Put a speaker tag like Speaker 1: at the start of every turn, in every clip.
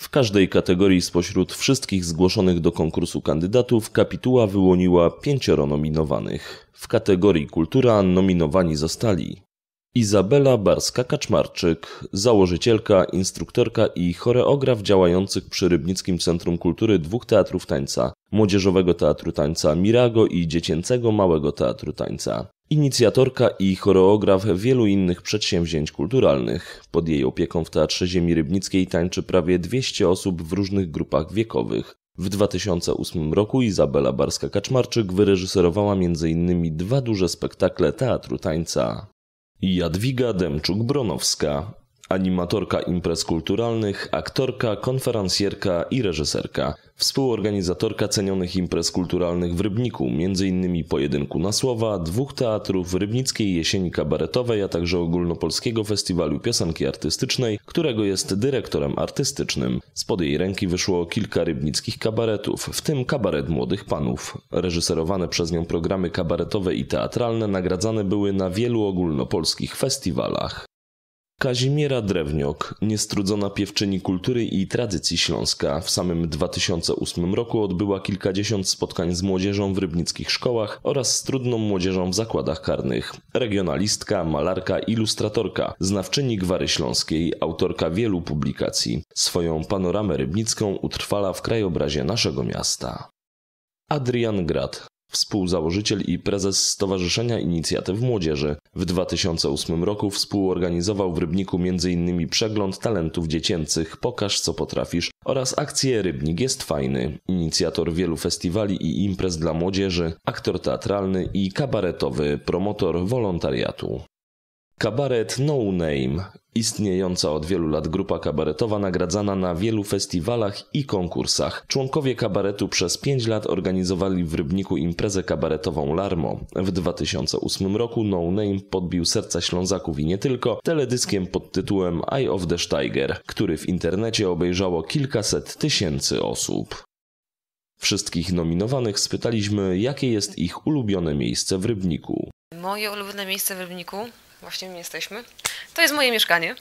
Speaker 1: W każdej kategorii spośród wszystkich zgłoszonych do konkursu kandydatów kapituła wyłoniła pięcioro nominowanych. W kategorii kultura nominowani zostali Izabela Barska-Kaczmarczyk, założycielka, instruktorka i choreograf działających przy Rybnickim Centrum Kultury dwóch teatrów tańca, Młodzieżowego Teatru Tańca Mirago i Dziecięcego Małego Teatru Tańca. Inicjatorka i choreograf wielu innych przedsięwzięć kulturalnych. Pod jej opieką w Teatrze Ziemi Rybnickiej tańczy prawie 200 osób w różnych grupach wiekowych. W 2008 roku Izabela Barska-Kaczmarczyk wyreżyserowała m.in. dwa duże spektakle teatru tańca. Jadwiga Demczuk-Bronowska, animatorka imprez kulturalnych, aktorka, konferencjerka i reżyserka. Współorganizatorka cenionych imprez kulturalnych w Rybniku, m.in. Pojedynku na Słowa, dwóch teatrów, Rybnickiej Jesieni Kabaretowej, a także Ogólnopolskiego Festiwalu Piosenki Artystycznej, którego jest dyrektorem artystycznym. Spod jej ręki wyszło kilka rybnickich kabaretów, w tym kabaret Młodych Panów. Reżyserowane przez nią programy kabaretowe i teatralne nagradzane były na wielu ogólnopolskich festiwalach. Kazimiera Drewniok, niestrudzona piewczyni kultury i tradycji Śląska, w samym 2008 roku odbyła kilkadziesiąt spotkań z młodzieżą w rybnickich szkołach oraz z trudną młodzieżą w zakładach karnych. Regionalistka, malarka, ilustratorka, znawczyni gwary śląskiej, autorka wielu publikacji. Swoją panoramę rybnicką utrwala w krajobrazie naszego miasta. Adrian Grad, współzałożyciel i prezes Stowarzyszenia Inicjatyw Młodzieży. W 2008 roku współorganizował w Rybniku m.in. przegląd talentów dziecięcych Pokaż co potrafisz oraz akcję Rybnik jest fajny, inicjator wielu festiwali i imprez dla młodzieży, aktor teatralny i kabaretowy, promotor wolontariatu. Kabaret No Name, istniejąca od wielu lat grupa kabaretowa nagradzana na wielu festiwalach i konkursach. Członkowie kabaretu przez pięć lat organizowali w Rybniku imprezę kabaretową Larmo. W 2008 roku No Name podbił serca Ślązaków i nie tylko teledyskiem pod tytułem Eye of the Steiger, który w internecie obejrzało kilkaset tysięcy osób. Wszystkich nominowanych spytaliśmy, jakie jest ich ulubione miejsce w Rybniku.
Speaker 2: Moje ulubione miejsce w Rybniku właśnie my jesteśmy. To jest moje mieszkanie.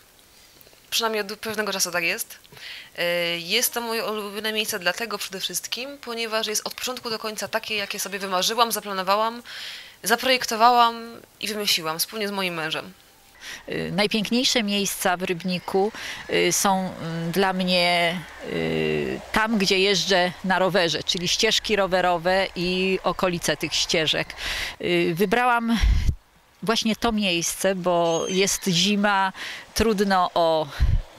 Speaker 2: Przynajmniej od pewnego czasu tak jest. Y, jest to moje ulubione miejsce dlatego przede wszystkim, ponieważ jest od początku do końca takie, jakie sobie wymarzyłam, zaplanowałam, zaprojektowałam i wymyśliłam wspólnie z moim mężem.
Speaker 3: Y, najpiękniejsze miejsca w Rybniku y, są dla mnie tam, gdzie jeżdżę na rowerze, czyli ścieżki rowerowe i okolice tych ścieżek. Wybrałam właśnie to miejsce, bo jest zima, trudno o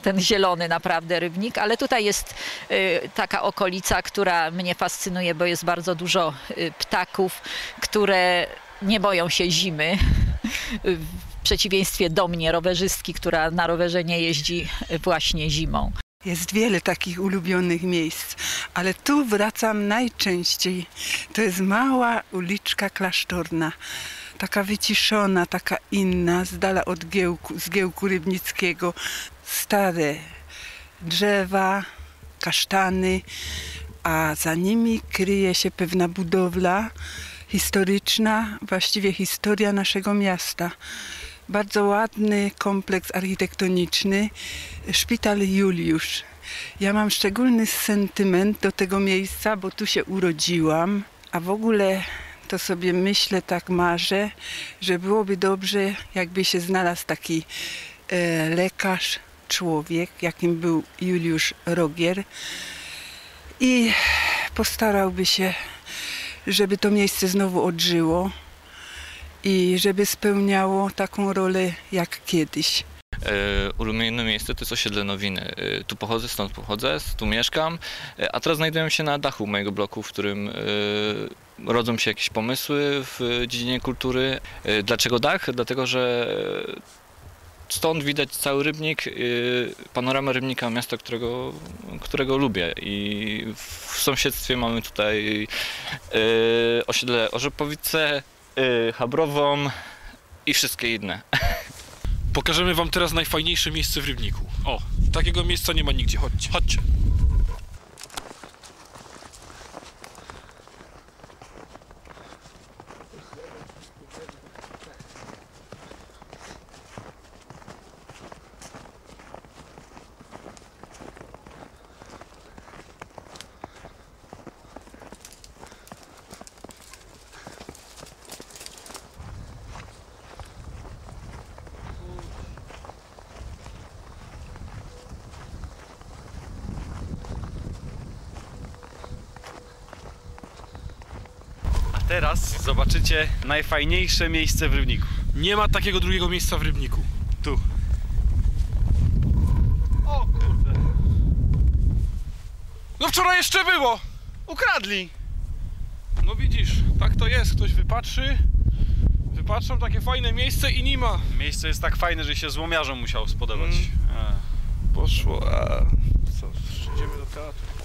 Speaker 3: ten zielony naprawdę rybnik, ale tutaj jest y, taka okolica, która mnie fascynuje, bo jest bardzo dużo y, ptaków, które nie boją się zimy. W przeciwieństwie do mnie, rowerzystki, która na rowerze nie jeździ właśnie zimą.
Speaker 4: Jest wiele takich ulubionych miejsc, ale tu wracam najczęściej. To jest mała uliczka klasztorna taka wyciszona, taka inna, z dala od giełku, z giełku rybnickiego. Stare drzewa, kasztany, a za nimi kryje się pewna budowla historyczna, właściwie historia naszego miasta. Bardzo ładny kompleks architektoniczny, szpital Juliusz. Ja mam szczególny sentyment do tego miejsca, bo tu się urodziłam, a w ogóle to sobie myślę, tak marzę, że byłoby dobrze, jakby się znalazł taki e, lekarz, człowiek, jakim był Juliusz Rogier i postarałby się, żeby to miejsce znowu odżyło i żeby spełniało taką rolę jak kiedyś.
Speaker 5: E, ulubione miejsce to jest osiedle Nowiny. E, tu pochodzę, stąd pochodzę, tu mieszkam, e, a teraz znajduję się na dachu mojego bloku, w którym rodzą się jakieś pomysły w dziedzinie kultury. Dlaczego dach? Dlatego, że stąd widać cały Rybnik, panoramę Rybnika, miasta, którego, którego lubię. I w sąsiedztwie mamy tutaj osiedle Orzepowice, Habrową i wszystkie inne.
Speaker 6: Pokażemy wam teraz najfajniejsze miejsce w Rybniku. O, takiego miejsca nie ma nigdzie. Chodźcie, chodźcie.
Speaker 7: Teraz zobaczycie najfajniejsze miejsce w Rybniku.
Speaker 6: Nie ma takiego drugiego miejsca w Rybniku.
Speaker 7: Tu. O kurde,
Speaker 6: No wczoraj jeszcze było!
Speaker 7: ukradli!
Speaker 6: No widzisz, tak to jest. Ktoś wypatrzy, wypatrzą takie fajne miejsce i nie ma.
Speaker 7: Miejsce jest tak fajne, że się złomiarzom musiało spodobać.
Speaker 6: Mm.
Speaker 7: A.
Speaker 6: Poszło, a co, idziemy do teatru.